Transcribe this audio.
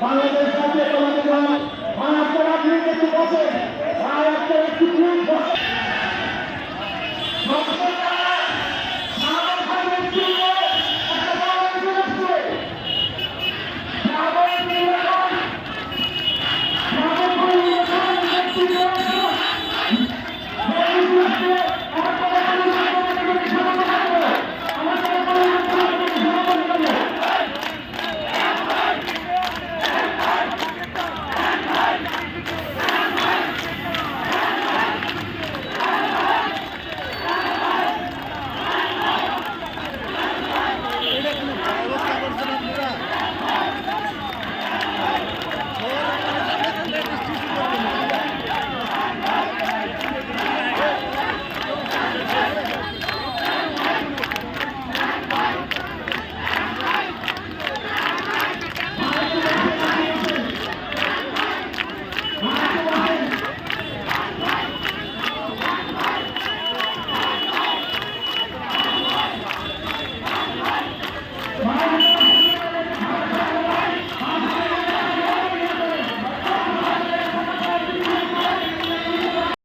বাংলাদেশ জাতীয় কমিটি ভারত রাজনীতি বসে